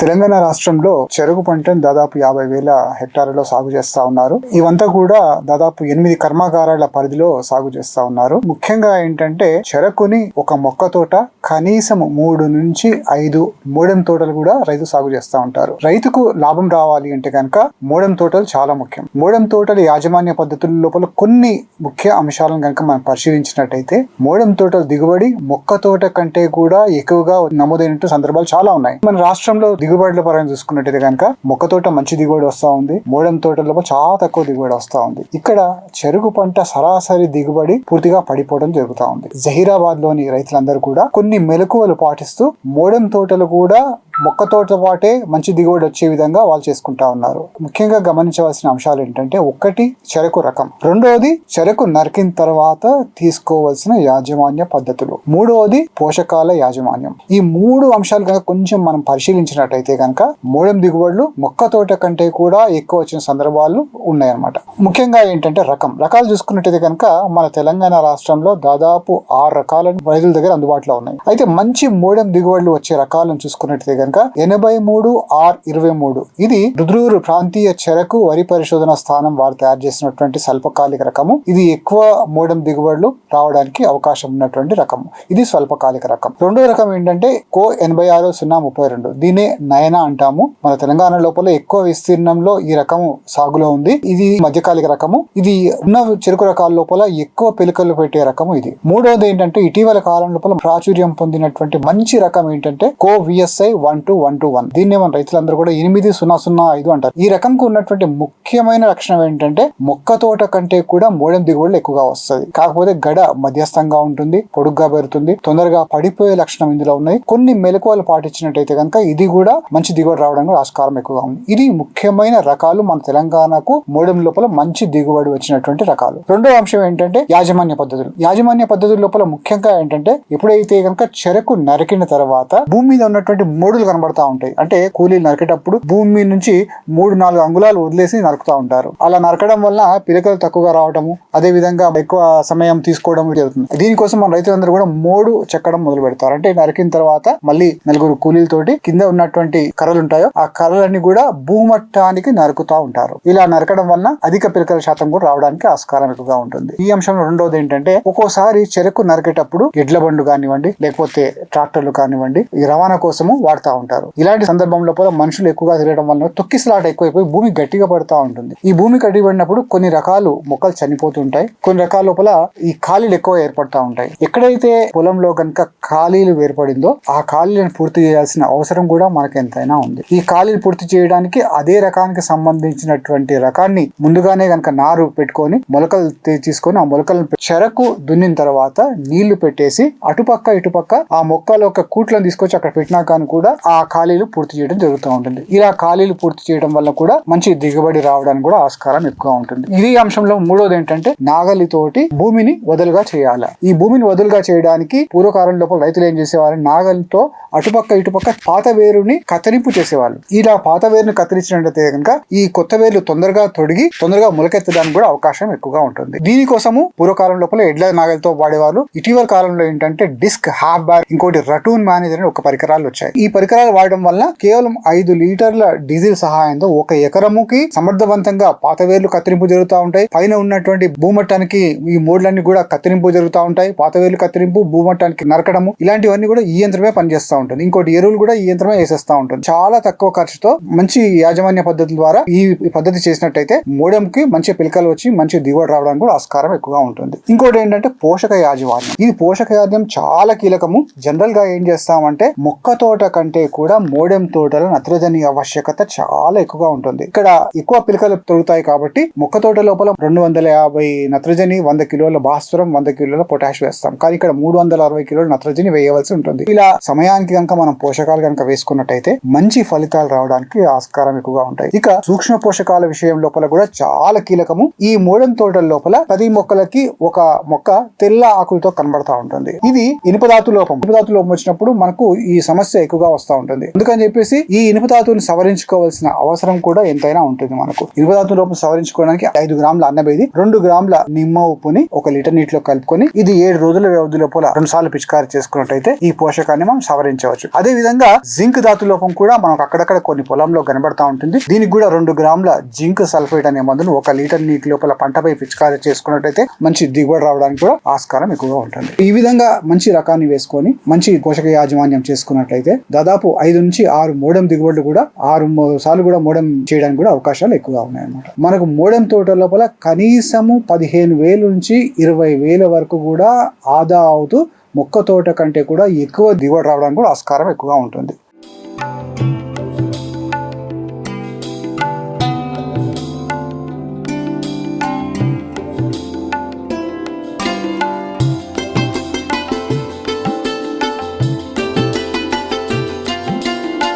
తెలంగాణ రాష్ట్రంలో చెరుకు పంటను దాదాపు యాభై వేల హెక్టార్లలో సాగు చేస్తా ఉన్నారు. ఇవంతా కూడా దాదాపు ఎనిమిది కర్మాగారాల పరిధిలో సాగు చేస్తా ఉన్నారు. ముఖ్యంగా ఏంటంటే చెరకుని ఒక మొక్క తోట కనీసం మూడు నుంచి ఐదు మూడెం తోటలు కూడా రైతు సాగు చేస్తూ ఉంటారు. రైతుకు లాభం రావాలి అంటే కనుక మూడెం తోటలు చాలా ముఖ్యం. మూడెం తోటల యాజమాన్య పద్ధతుల లోపల కొన్ని ముఖ్య అంశాలను కనుక మనం పరిశీలించినట్టయితే మూడెం తోటల దిగుబడి మొక్క తోట కంటే కూడా ఎక్కువగా నమోదైనట్టు సందర్భాలు చాలా ఉన్నాయి. మన రాష్ట్రంలో దిగుబడుల పరంగా చూసుకున్నట్టయితే కనుక మొక్క తోట మంచి దిగుబడి వస్తూ ఉంది. మూడెం తోటలో చాలా తక్కువ దిగుబడి వస్తూ ఉంది. ఇక్కడ చెరుకు పంట సరాసరి దిగుబడి పూర్తిగా పడిపోవడం జరుగుతూ ఉంది. జహీరాబాద్లోని రైతులందరూ కూడా కొన్ని మెలకువలు పాటిస్తూ మూడెం తోటలు కూడా మొక్కతోట పాటే మంచి దిగుబడి వచ్చే విధంగా వాళ్ళు చేసుకుంటా ఉన్నారు. ముఖ్యంగా గమనించవలసిన అంశాలు ఏంటంటే ఒకటి చెరకు రకం. రెండవది చెరకు నరికిన తర్వాత తీసుకోవాల్సిన యాజమాన్య పద్ధతులు. మూడవది పోషకాల యాజమాన్యం. ఈ మూడు అంశాలు కనుక కొంచెం మనం పరిశీలించినట్టయితే కనుక మూడెం దిగుబడులు మొక్క తోట కంటే కూడా ఎక్కువ వచ్చిన సందర్భాలు ఉన్నాయన్నమాట. ముఖ్యంగా ఏంటంటే రకం. రకాలు చూసుకున్నట్టయితే కనుక మన తెలంగాణ రాష్ట్రంలో దాదాపు ఆరు రకాల రైతుల దగ్గర అందుబాటులో ఉన్నాయి. అయితే మంచి మూడెం దిగుబడులు వచ్చే రకాలను చూసుకున్నట్టయితే కనుక ఎనభై మూడు ఆర్ ఇరవై మూడు. ఇది రుద్రూరు ప్రాంతీయ చెరకు వరి పరిశోధన స్థానం వారు తయారు చేసినటువంటి స్వల్పకాలిక రకము. ఇది ఎక్కువ మూడం దిగుబడులు రావడానికి అవకాశం ఉన్నటువంటి రకం ఇది స్వల్పకాలిక రకం. రెండో రకం ఏంటంటే కో ఎనభై ఆరు సున్నా ముప్పై రెండు. దీనే నయనా అంటాము. మన తెలంగాణ లోపల ఎక్కువ విస్తీర్ణంలో ఈ రకము సాగులో ఉంది. ఇది మధ్యకాలిక రకము. ఇది ఉన్న చెరుకు రకాల లోపల ఎక్కువ పిలకలు పెట్టే రకము ఇది. మూడవది ఏంటంటే ఇటీవల కాలం లోపల ప్రాచుర్యం పొందినటువంటి మంచి రకం ఏంటంటే Co VSI one two one two one దీన్ని మన రైతులందరూ కూడా ఎనిమిది సున్నా సున్నా ఐదు అంటారు. ఈ రకంకు ఉన్నటువంటి ముఖ్యమైన లక్షణం ఏంటంటే మొక్క తోట కంటే కూడా మూడెం దిగుబడులు ఎక్కువగా వస్తుంది. కాకపోతే గడ మధ్యస్థంగా ఉంటుంది పొడుగ్గా పెరుగుతుంది తొందరగా పడిపోయే లక్షణం ఇందులో ఉన్నాయి. కొన్ని మెలకువలు పాటించినట్టయితే కనుక ఇది కూడా మంచి దిగుబడి రావడం ఆస్కారం ఎక్కువగా ఉంది. ఇది ముఖ్యమైన రకాలు మన తెలంగాణకు మూడెం లోపల మంచి దిగుబడి వచ్చినటువంటి రకాలు. రెండో అంశం ఏంటంటే యాజమాన్య పద్ధతులు. యాజమాన్య పద్ధతుల లోపల ముఖ్యంగా ఏంటంటే ఎప్పుడైతే కనుక చెరకు నరికిన తర్వాత భూమి మీద ఉన్నటువంటి మోడులు కనబడతా ఉంటాయి. అంటే కూలీలు నరికేటప్పుడు భూమి నుంచి మూడు నాలుగు అంగుళాలు వదిలేసి నరుకుతా ఉంటారు. అలా నరకడం వల్ల పిలకలు తక్కువగా రావటము అదే విధంగా ఎక్కువ సమయం తీసుకోవడం జరుగుతుంది. దీనికోసం మన రైతులందరూ కూడా మోడు చెక్కడం మొదలు పెడతారు. అంటే నరికిన తర్వాత మళ్ళీ నలుగురు కూలీలతోటి కింద ఉన్నటువంటి కర్రలు ఉంటాయో ఆ కర్రలన్నీ కూడా భూమట్టానికి నరుకుతా ఉంటారు. ఇలా నరకడం వల్ల అధిక పిలకల శాతం కూడా రావడానికి ఆస్కారం ఎక్కువగా ఉంటుంది. ఈ అంశంలో రెండోది ఏంటంటే ఒక్కోసారి చెరకు నరికేటప్పుడు ఎడ్ల బండు కానివ్వండి లేకపోతే ట్రాక్టర్లు కానివ్వండి ఈ రవాణా కోసము వాడుతూ ఉంటారు. ఇలాంటి సందర్భంలో కూడా మనుషులు ఎక్కువగా తిరగడం వల్ల తొక్కిసలాట ఎక్కువైపోయి భూమి గట్టిగా పడుతూ ఉంటుంది. ఈ భూమి గట్టి పడినప్పుడు కొన్ని రకాలు మొక్కలు చనిపోతుంటాయి కొన్ని రకాల లోపల ఈ ఖాళీలు ఎక్కువ ఏర్పడతా ఉంటాయి. ఎక్కడైతే పొలంలో కనుక ఖాళీలు ఏర్పడిందో ఆ ఖాళీలను పూర్తి చేయాల్సిన అవసరం కూడా మనకు ఎంతైనా ఉంది. ఈ ఖాళీలు పూర్తి చేయడానికి అదే రకానికి సంబంధించినటువంటి రకాన్ని ముందుగానే కనుక నారు పెట్టుకొని మొలకలు తీసుకొని ఆ మొలకలను చెరకు దున్నిన తర్వాత నీళ్ళు పెట్టేసి అటుపక్క ఇటుపక్క ఆ మొక్కల యొక్క కూట్లను తీసుకొచ్చి అక్కడ పెట్టినా కానీ కూడా ఆ ఖాళీలు పూర్తి చేయడం జరుగుతూ ఉంటుంది. ఇలా ఖాళీలు పూర్తి చేయడం వల్ల కూడా మంచి దిగుబడి రావడానికి కూడా ఆస్కారం ఎక్కువ ఉంటుంది. ఇది అంశంలో మూడోది ఏంటంటే నాగలితోటి భూమిని వదులుగా చేయాలి. ఈ భూమిని వదులుగా చేయడానికి పూర్వకాలం లోపల రైతులు ఏం చేసేవారు? నాగలితో అటుపక్క ఇటుపక్క పాత వేరుని కత్తిరింపు చేసేవాళ్ళు. ఇలా పాత వేరుని కత్తిరించినట్లయితే కనుక ఈ కొత్త వేర్లు తొందరగా తొడిగి తొందరగా మొలకెత్తడానికి కూడా అవకాశం ఎక్కువగా ఉంటుంది. దీనికోసము పూర్వకాలం లోపల ఎడ్ల నాగలితో వాడేవాళ్ళు. ఇటీవల కాలంలో ఏంటంటే డిస్క్ హాఫ్ బార్ ఇంకోటి రటూన్ మేనేజర్ అని ఒక పరికరాలు వచ్చాయి. ఈ పరికరాలు వాడడం వల్ల కేవలం ఐదు లీటర్ల డీజిల్ సహాయంతో ఒక ఎకరముకి సమర్థవంతంగా పాత వేర్లు కత్తిరింపు జరుగుతూ ఉంటాయి. పైన ఉన్నటువంటి భూమట్టానికి ఈ మోడ్లన్నీ కూడా కత్తిరింపు జరుగుతూ ఉంటాయి. పాత వేర్లు కత్తిరింపు భూమట్టానికి నరకడము ఇలాంటివన్నీ కూడా ఈ యంత్రమే పనిచేస్తూ ఉంటుంది. ఇంకోటి ఎరువులు కూడా ఈ యంత్రమే వేసేస్తా ఉంటుంది. చాలా తక్కువ ఖర్చుతో మంచి యాజమాన్య పద్ధతుల ద్వారా ఈ పద్ధతి చేసినట్టయితే మోడెంకి మంచి పిలకలు వచ్చి మంచి దిగుబడి రావడానికి కూడా ఆస్కారం ఎక్కువగా ఉంటుంది. ఇంకోటి ఏంటంటే పోషక యాజమాన్యం. ఇది పోషక యాజమాన్యం చాలా కీలకము. జనరల్గా ఏం చేస్తామంటే మొక్క తోట కంటే కూడా మోడెం తోటలో నత్రజని ఆవశ్యకత చాలా ఎక్కువగా ఉంటుంది. ఇక్కడ ఎక్కువ పిలకలు తొలుగుతాయి కాబట్టి మొక్క తోట లోపల రెండు వందల యాభై నత్రజని వంద కిలోల భాస్వరం వంద కిలోల పొటాష్ వేస్తాం. కానీ ఇక్కడ మూడు వందల అరవై కిలోల నత్రజని వేయవలసి ఉంటుంది. ఇలా సమయానికి కనుక మనం పోషకాలు కనుక వేసుకున్నట్టయితే మంచి ఫలితాలు రావడానికి ఆస్కారం ఎక్కువగా ఉంటాయి. ఇక సూక్ష్మ పోషకాల విషయం లోపల కూడా చాలా కీలకము. ఈ మోడెం తోటల లోపల పది మొక్కలకి ఒక మొక్క తెల్ల ఆకులతో కనబడతా ఉంటుంది. ఇది ఇనుపధాతు లోపం. ఇనుపధాతు లోపం వచ్చినప్పుడు మనకు ఈ సమస్య ఎక్కువగా వస్తుంది. వస్తూ ఉంటుంది. అందుకని చెప్పేసి ఈ ఇనుప ధాతువుని సవరించుకోవాల్సిన అవసరం కూడా ఎంతైనా ఉంటుంది మనకు. ఇనుప ధాతు లోపం సవరించుకోవడానికి ఐదు గ్రాముల అన్నబేది రెండు గ్రాముల నిమ్మ ఉప్పుని ఒక లీటర్ నీటిలో కలుపుకొని ఇది ఏడు రోజుల వ్యవధి లోపల రెండు సార్లు పిచికారి చేసుకున్నట్టయితే ఈ పోషకాన్ని మనం సవరించవచ్చు. అదే విధంగా జింక్ ధాతు లోపం కూడా మనకు అక్కడక్కడ కొన్ని పొలంలో కనబడతా ఉంటుంది. దీనికి కూడా రెండు గ్రాముల జింక్ సల్ఫేట్ అనే మందును ఒక లీటర్ నీటి లోపల పంటపై పిచికారి చేసుకున్నట్టయితే మంచి దిగుబడి రావడానికి కూడా ఆస్కారం ఎక్కువగా ఉంటుంది. ఈ విధంగా మంచి రకాన్ని వేసుకొని మంచి పోషక యాజమాన్యం చేసుకున్నట్లయితే దాదాపు ఐదు నుంచి ఆరు మోడెం దిగుబడులు కూడా ఆరు సార్లు కూడా మోడెం చేయడానికి కూడా అవకాశాలు ఎక్కువగా ఉన్నాయన్నమాట. మనకు మోడెం తోట లోపల కనీసము పదిహేను వేలు నుంచి ఇరవై వేల వరకు కూడా ఆదా అవుతూ మొక్క తోట కంటే కూడా ఎక్కువ దిగుబడి రావడానికి కూడా ఆస్కారం ఎక్కువగా ఉంటుంది.